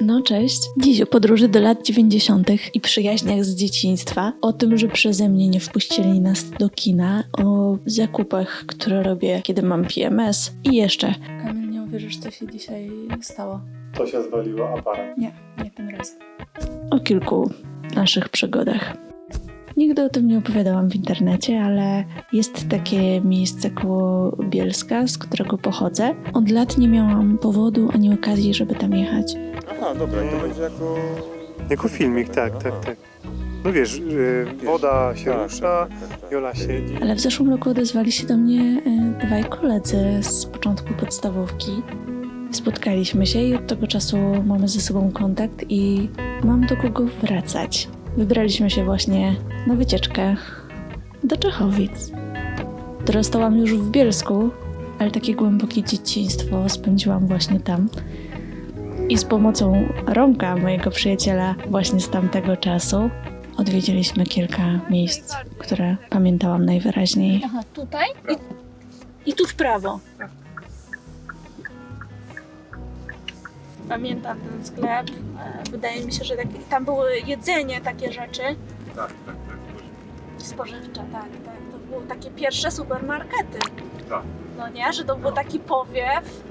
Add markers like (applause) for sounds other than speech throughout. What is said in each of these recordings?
No cześć. Dziś o podróży do lat 90. i przyjaźniach z dzieciństwa, o tym, że przeze mnie nie wpuścili nas do kina, o zakupach, które robię, kiedy mam PMS i jeszcze. Kamil, nie uwierzysz, co się dzisiaj stało. To się zwaliło aparat. Nie, nie tym razem. O kilku naszych przygodach. Nigdy o tym nie opowiadałam w internecie, ale jest takie miejsce koło Bielska, z którego pochodzę. Od lat nie miałam powodu ani okazji, żeby tam jechać. Aha, dobra, i to będzie jako... Jako filmik, tak, tak, tak. No wiesz, y, woda się Tak, rusza, tak, tak, tak. Jola siedzi. Ale w zeszłym roku odezwali się do mnie e, dwaj koledzy z początku podstawówki. Spotkaliśmy się i od tego czasu mamy ze sobą kontakt i mam do kogo wracać. Wybraliśmy się właśnie na wycieczkę do Czechowic. Dorastałam już w Bielsku, ale takie głębokie dzieciństwo spędziłam właśnie tam. I z pomocą Romka, mojego przyjaciela, właśnie z tamtego czasu, odwiedziliśmy kilka miejsc, które pamiętałam najwyraźniej. Aha, tutaj i, i tu w prawo. Pamiętam ten sklep. E, Wydaje mi się, że taki, tam było jedzenie, takie rzeczy. Tak, tak, tak. Spożywcze, tak, tak. To były takie pierwsze supermarkety. Tak. No nie, że to był taki powiew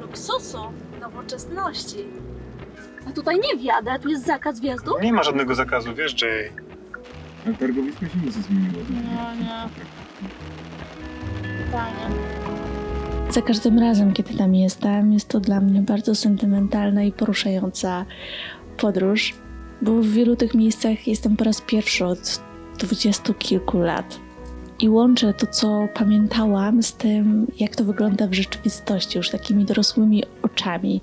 luksusu, nowoczesności. A tutaj nie wjadę, tu jest zakaz wjazdu? Nie ma żadnego zakazu, wiesz, Jay. Ale targowisko się nic nie zmieniło. No nie. Fajnie. Za każdym razem, kiedy tam jestem, jest to dla mnie bardzo sentymentalna i poruszająca podróż, bo w wielu tych miejscach jestem po raz pierwszy od dwudziestu kilku lat. I łączę to, co pamiętałam, z tym, jak to wygląda w rzeczywistości, już takimi dorosłymi oczami.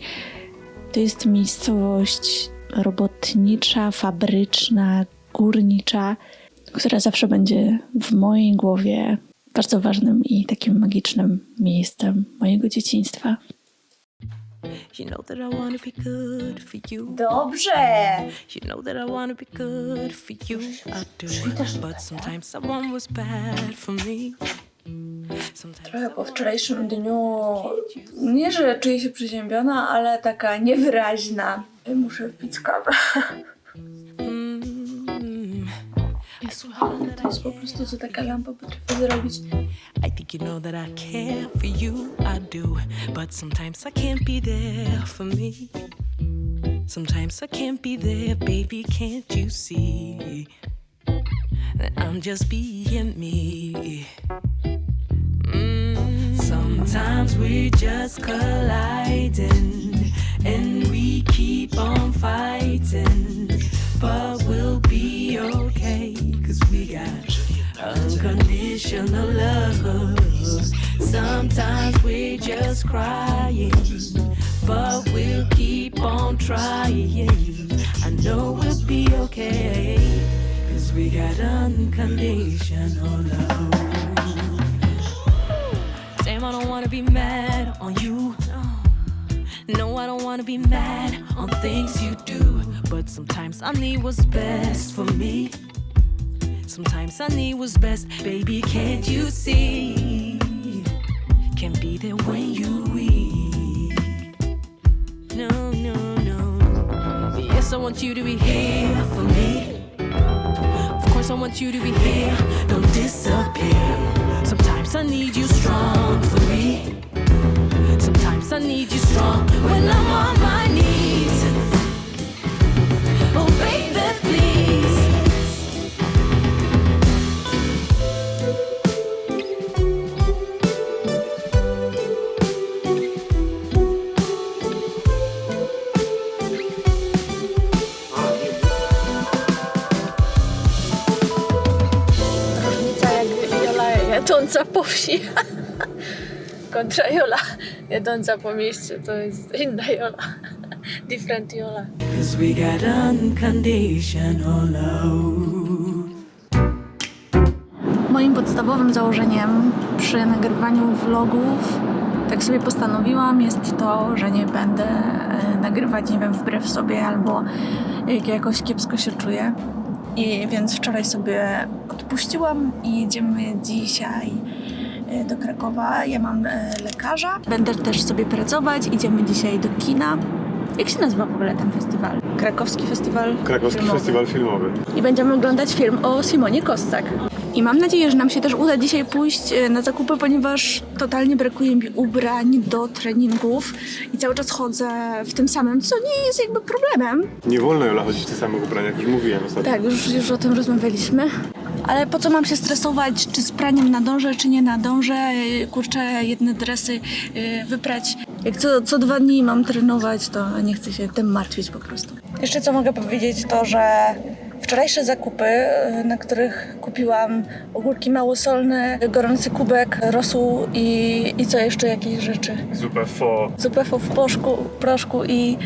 To jest miejscowość robotnicza, fabryczna, górnicza, która zawsze będzie w mojej głowie bardzo ważnym i takim magicznym miejscem mojego dzieciństwa. You know that I wanna be good for you. Dobrze! You know that I wanna be good for you. I do. But sometimes someone was bad for me. Sometimes Trochę po wczorajszym dniu, nie że czuję się przeziębiona, ale taka niewyraźna. Muszę wpić kawę. Jest po prostu, co taka lampa potrafi zrobić. I think you know that I care for you. I do. But sometimes I can't be there for me. Sometimes I can't be there, baby. Can't you see that I'm just being me? Mm, Sometimes we just colliding and we keep on fighting, but we'll be okay we got unconditional love. Sometimes we just crying, but we'll keep on trying. I know we'll be okay cause we got unconditional love. Damn, I don't wanna be mad on you. No, I don't wanna be mad on things you do. But sometimes I need what's best for me. Sometimes need what's best, baby. Can't you see? Can't be there when you weak. No, no, no. Yes, I want you to be here for me. Of course, I want you to be here. Don't disappear. Sometimes I need you strong for me. Sometimes I need you strong when I'm on my knees. Oh, baby, please. Jadąca po wsi (laughs) kontra Jola jadąca po mieście to jest inna Jola. (laughs) Different Jola. Cause we got unconditional love. Moim podstawowym założeniem przy nagrywaniu vlogów, tak sobie postanowiłam, jest to, że nie będę e, nagrywać, nie wiem, wbrew sobie albo jak jakoś kiepsko się czuję. I więc wczoraj sobie odpuściłam i jedziemy dzisiaj e, do Krakowa. Ja mam e, lekarza. Będę też sobie pracować. Idziemy dzisiaj do kina. Jak się nazywa w ogóle ten festiwal? Krakowski Festiwal Krakowski Filmowy. Festiwal Filmowy. I będziemy oglądać film o Simonie Kostak. I mam nadzieję, że nam się też uda dzisiaj pójść e, na zakupy, ponieważ totalnie brakuje mi ubrań do treningów i cały czas chodzę w tym samym, co nie jest jakby problemem. Nie wolno Jola chodzić w tych samych ubraniach, już mówiłem ostatnio. Tak, już, już o tym rozmawialiśmy. Ale po co mam się stresować, czy z praniem nadążę, czy nie nadążę? Yy, Kurczę, jedne dresy yy, wyprać. Jak co, co dwa dni mam trenować, to nie chcę się tym martwić po prostu. Jeszcze co mogę powiedzieć, to że wczorajsze zakupy, yy, na których kupiłam ogórki małosolne, gorący kubek rosół i, i co jeszcze, jakieś rzeczy. Zupę fo. Zupę w proszku, proszku i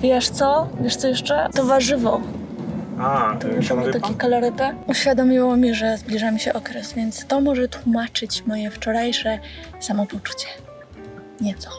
wiesz co? Wiesz co jeszcze? To warzywo. A, To było takie kalorypę. Uświadomiło mi, że zbliża mi się okres, więc to może tłumaczyć moje wczorajsze samopoczucie. Nieco.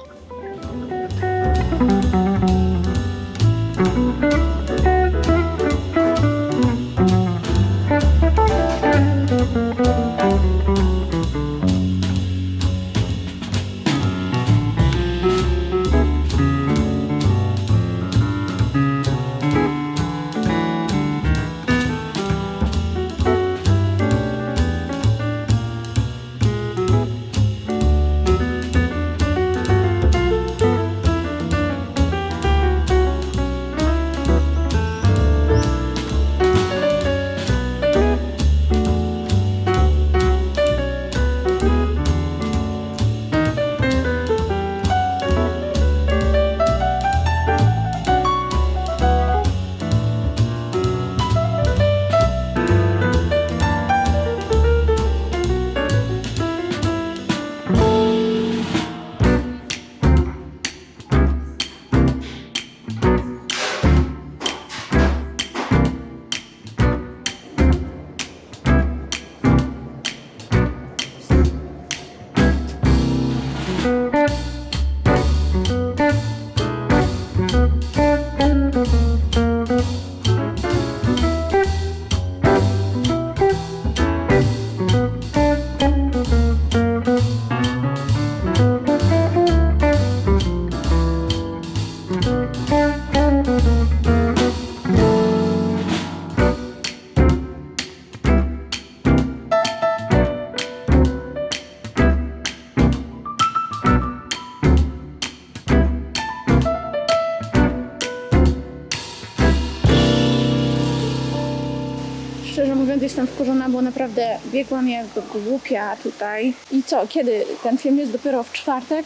Mówiąc, jestem wkurzona, bo naprawdę biegłam jak głupia tutaj. I co, kiedy? Ten film jest dopiero w czwartek?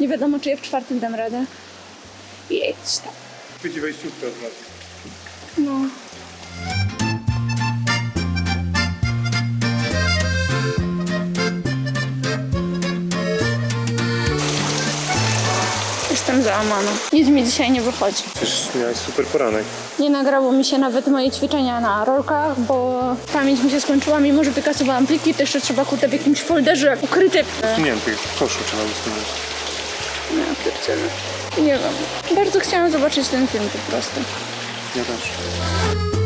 Nie wiadomo, czy ja w czwartek dam radę. Jedź tam. Chwyci wejściówkę od nas. No. Załamana. Nic mi dzisiaj nie wychodzi. Przecież miałeś super poranek. Nie nagrało mi się nawet moje ćwiczenia na rolkach, bo pamięć mi się skończyła, mimo że wykasowałam pliki, to jeszcze trzeba kurde w jakimś folderze ukryte. Usunięty koszu trzeba usunąć. Ja pierdzielę. Nie wiem. Bardzo chciałam zobaczyć ten film po prostu. Ja też.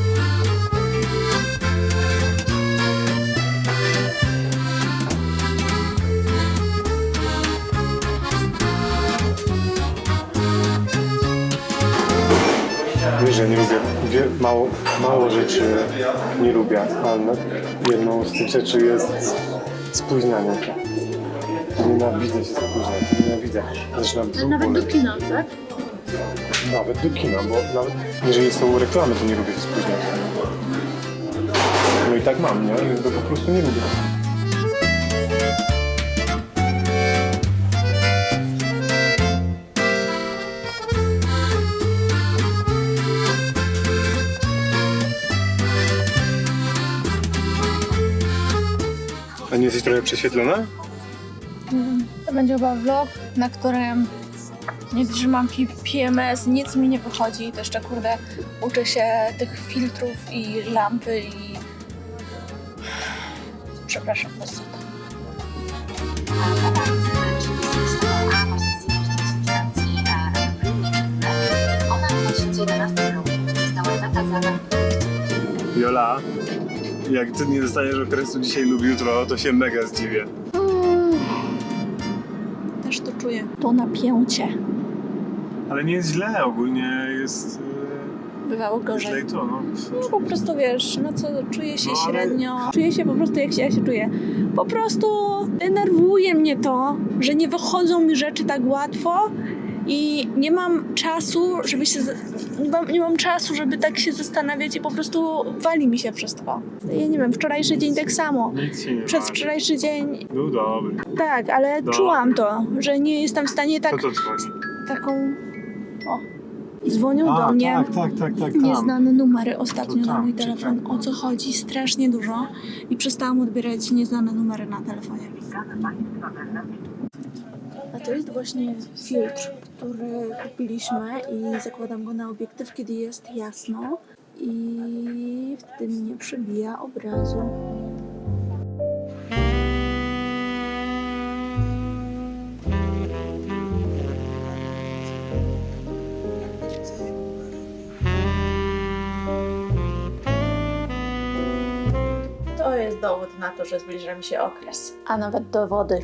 Wiesz, że nie lubię, wie, mało, mało rzeczy nie lubię, ale jedną z tych rzeczy jest spóźnianie. Nienawidzę się spóźniać, nienawidzę. Zaczynam brzuch boleć. kina, tak? Nawet do kina, bo nawet jeżeli są reklamy, to nie lubię się spóźniać. No i tak mam, nie? Więc to po prostu nie lubię. Jesteś trochę prześwietlona? To będzie chyba vlog, na którym nie trzymam P- PMS, nic mi nie wychodzi. To jeszcze kurde uczę się tych filtrów i lampy i... Przepraszam, sota. Ona w 2011 roku została zakazana Jola, jak ty nie dostaniesz okresu dzisiaj lub jutro, to się mega zdziwię. Też to czuję. To napięcie. Ale nie jest źle, ogólnie jest... e, Bywało gorzej. źle to, no. No po prostu wiesz, no co, czuję się No, ale- średnio. Czuję się po prostu jak się, jak się czuję. Po prostu denerwuje mnie to, że nie wychodzą mi rzeczy tak łatwo i nie mam czasu, żeby się. Nie mam, nie mam czasu, żeby tak się zastanawiać i po prostu wali mi się wszystko. Ja nie wiem, wczorajszy dzień tak samo. Nic się nie Przedwczorajszy dzień Był dobry. tak, ale No. czułam to, że nie jestem w stanie tak Kto to dzwoni? taką. O. Dzwonią do mnie. tak, tak, tak, tak, tam. Nieznane numery ostatnio To na tam, mój telefon. O co chodzi? Strasznie dużo i przestałam odbierać nieznane numery na telefonie. To jest właśnie filtr, który kupiliśmy i zakładam go na obiektyw, kiedy jest jasno i wtedy mi nie przebija obrazu. To jest dowód na to, że zbliża mi się okres, a nawet dowody.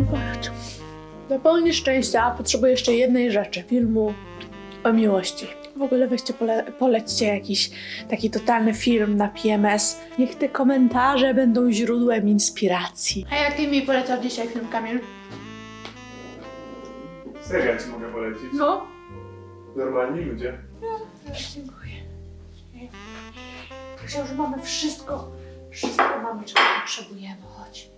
Bardzo. Dla pełni szczęścia potrzebuję jeszcze jednej rzeczy. Filmu o miłości. W ogóle weźcie, pole, polećcie jakiś taki totalny film na PMS. Niech te komentarze będą źródłem inspiracji. A jaki mi polecał dzisiaj film, Kamil? Serial ci mogę polecić. No. Normalni ludzie. Dziękuję. Myślę, że mamy wszystko. Wszystko mamy, czego potrzebujemy. Chodź.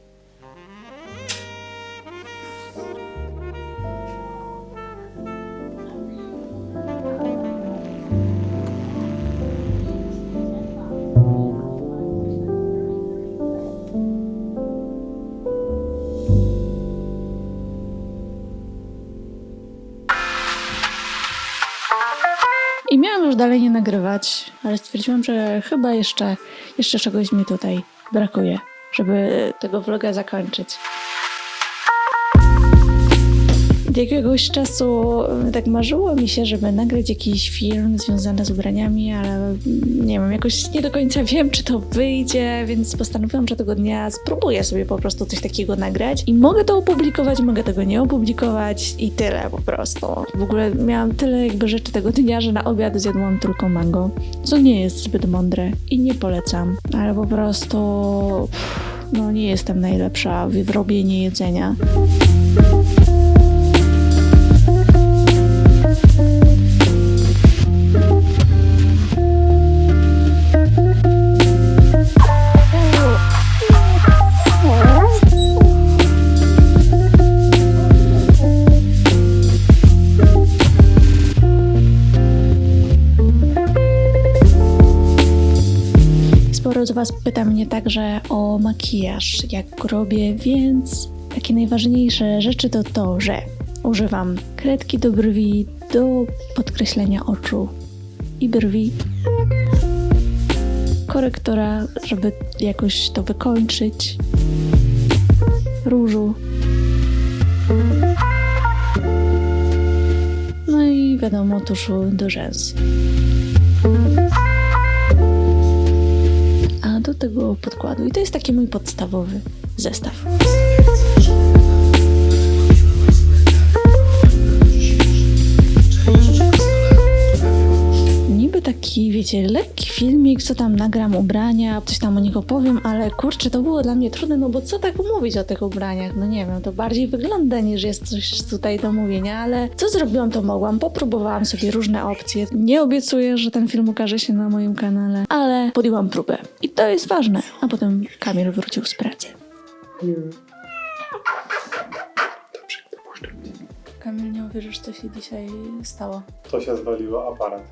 Już dalej nie nagrywać, ale stwierdziłam, że chyba jeszcze, jeszcze czegoś mi tutaj brakuje, żeby tego vloga zakończyć. Od jakiegoś czasu e, tak marzyło mi się, żeby nagrać jakiś film związany z ubraniami, ale mm, nie wiem, jakoś nie do końca (laughs) wiem, czy to wyjdzie, więc postanowiłam, że tego dnia spróbuję sobie po prostu coś takiego nagrać i mogę to opublikować, mogę tego nie opublikować i tyle po prostu. W ogóle miałam tyle jakby rzeczy tego dnia, że na obiad zjadłam tylko mango, co nie jest zbyt mądre i nie polecam, ale po prostu no nie jestem najlepsza w robieniu jedzenia. Sporo z Was pyta mnie także o makijaż, jak go robię, więc takie najważniejsze rzeczy to to, że używam kredki do brwi do podkreślenia oczu i brwi, korektora, żeby jakoś to wykończyć, różu. No i wiadomo, tuszu do rzęs. Tego podkładu. I to jest taki mój podstawowy zestaw. Wiecie, lekki filmik, co tam nagram ubrania, coś tam o nich opowiem, ale kurczę, to było dla mnie trudne, no bo co tak mówić o tych ubraniach? No nie wiem, to bardziej wygląda niż jest coś tutaj do mówienia, ale co zrobiłam, to mogłam. Popróbowałam sobie różne opcje. Nie obiecuję, że ten film ukaże się na moim kanale, ale podjęłam próbę. I to jest ważne. A potem Kamil wrócił z pracy. Kamil, nie uwierzysz, co się dzisiaj stało. To się zwaliło aparat.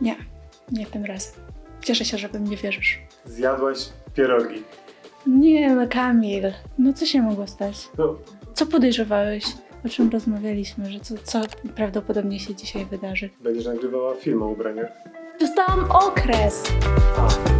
Nie, nie tym razem. Cieszę się, że we mnie wierzysz. Zjadłaś pierogi. Nie no, Kamil. No co się mogło stać? No, Co podejrzewałeś? O czym rozmawialiśmy, że co, co prawdopodobnie się dzisiaj wydarzy? będziesz nagrywała film o ubraniach. Dostałam okres! A,